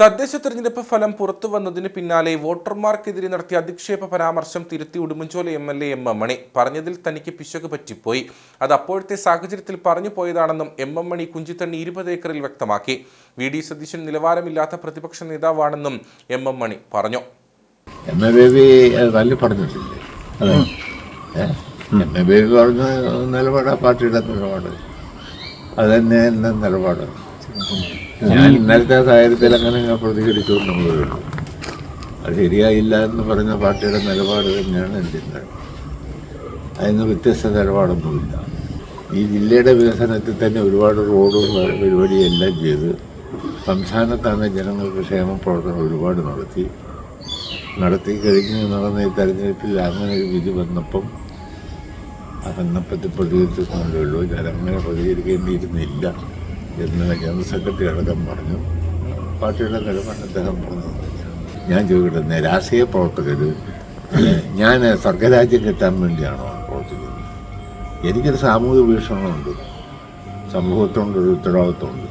തദ്ദേശ തെരഞ്ഞെടുപ്പ് ഫലം പുറത്തു വന്നതിന് പിന്നാലെ വോട്ടർമാർക്കെതിരെ നടത്തിയ അധിക്ഷേപ പരാമർശം തിരുത്തി Udumbanchola M L A M M Mani. പറഞ്ഞതിൽ തനിക്ക് പിശക് പറ്റിപ്പോയി. അത് അപ്പോഴത്തെ സാഹചര്യത്തിൽ പറഞ്ഞു പോയതാണെന്നും എം എം മണി കുഞ്ചിത്തണ്ണി ഇരുപത് ഏക്കറിൽ വ്യക്തമാക്കി. വി ഡി സതീശൻ നിലവാരമില്ലാത്ത പ്രതിപക്ഷ നേതാവാണെന്നും എം എം മണി പറഞ്ഞു. എം എ ബേബി അത് തല്ലി പറഞ്ഞിട്ടില്ലേ? അതെ. എം എ ബേബി പറഞ്ഞ നിലപാട് പാർട്ടിയുടെ നിലപാട്. അത് തന്നെ നിലപാട്. ഞാൻ ഇന്നലത്തെ സാഹചര്യത്തിൽ അങ്ങനെ ഞാൻ പ്രതികരിച്ചു നമ്മളുള്ളൂ അത് ശരിയായില്ല എന്ന് പറഞ്ഞ പാർട്ടിയുടെ നിലപാട് തന്നെയാണ് എന്റെ അതിന് വ്യത്യസ്ത നിലപാടൊന്നുമില്ല. ഈ ജില്ലയുടെ വികസനത്തിൽ തന്നെ ഒരുപാട് റോഡും പരിപാടിയും എല്ലാം ചെയ്ത് സംസ്ഥാനത്താണ് ജനങ്ങൾക്ക് ക്ഷേമ പ്രവർത്തനം ഒരുപാട് നടത്തി. നടത്തി കഴിഞ്ഞ് നടന്ന ഈ തെരഞ്ഞെടുപ്പിൽ അങ്ങനെ ഒരു വിധി വന്നപ്പം കൊണ്ടേ ഉള്ളൂ. ഞാൻ പ്രതികരിക്കേണ്ടിയിരുന്നില്ല. എന്ന് ജനറൽ സെക്രട്ടറി അടക്കം പറഞ്ഞു. പാർട്ടിയുടെ നിലപാട് അദ്ദേഹം പറഞ്ഞു. ഞാൻ ചോദിക്കട്ടെ രാഷ്ട്രീയ പ്രവർത്തകർ ഞാൻ സ്വർഗരാജ്യം കിട്ടാൻ വേണ്ടിയാണോ പ്രവർത്തിക്കുന്നത്? എനിക്കൊരു സാമൂഹിക വീക്ഷണമുണ്ട് സമൂഹത്തോണ്ടൊരു ഉത്തരവാദിത്വമുണ്ട്.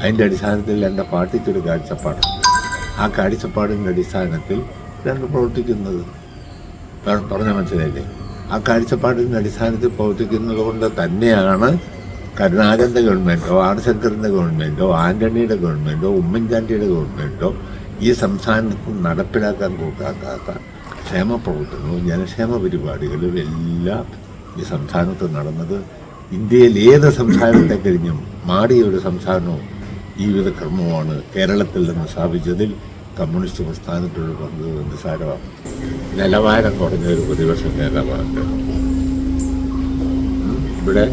അതിന്റെ അടിസ്ഥാനത്തിൽ എന്റെ പാർട്ടിക്കൊരു കാഴ്ചപ്പാടുണ്ട്. ആ കാഴ്ചപ്പാടിന്റെ അടിസ്ഥാനത്തിൽ രണ്ട് പ്രവർത്തിക്കുന്നത്? പറഞ്ഞ മനസ്സിലായില്ലേ? ആ കാഴ്ചപ്പാടിന്റെ അടിസ്ഥാനത്തിൽ പ്രവർത്തിക്കുന്നത് കൊണ്ട് തന്നെയാണ് കരുണാകരന്റെ ഗവൺമെന്റോ ആർ ശങ്കറിന്റെ ഗവൺമെന്റോ ആന്റണിയുടെ ഗവൺമെന്റോ ഉമ്മൻചാണ്ടിയുടെ ഗവൺമെന്റോ ഈ സംസ്ഥാനത്ത് നടപ്പിലാക്കാൻ കൂട്ടാക്കാത്ത ക്ഷേമ പ്രവർത്തനവും ജനക്ഷേമ പരിപാടികളും എല്ലാം ഈ സംസ്ഥാനത്ത് നടന്നത്. ഇന്ത്യയിൽ ഏത് സംസ്ഥാനത്തെ കഴിഞ്ഞും മാറിയ ഒരു സംസ്ഥാനവും ജീവിത ക്രമമാണ് കേരളത്തിൽ നിന്ന് സ്ഥാപിച്ചതിൽ കമ്മ്യൂണിസ്റ്റ് പ്രസ്ഥാനത്തിലുള്ള പങ്ക് നിസ്സാരമാണ്. നിലവാരം കുറഞ്ഞ ഒരു പ്രതിപക്ഷ നേതാവാണ് ഇവിടെ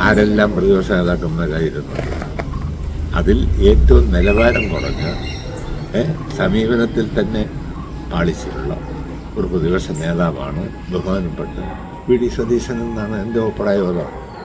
ആരെല്ലാം പ്രതിപക്ഷ നേതാക്കന്മാരായിരുന്നു അതിൽ ഏറ്റവും നിലവാരം കുറഞ്ഞ സമീപനത്തിൽ തന്നെ പാളിച്ചിട്ടുള്ള ഒരു പ്രതിപക്ഷ നേതാവാണ് ബഹുമാനപ്പെട്ട വി. ഡി. സതീശൻ എന്നാണ് എന്റെ അഭിപ്രായം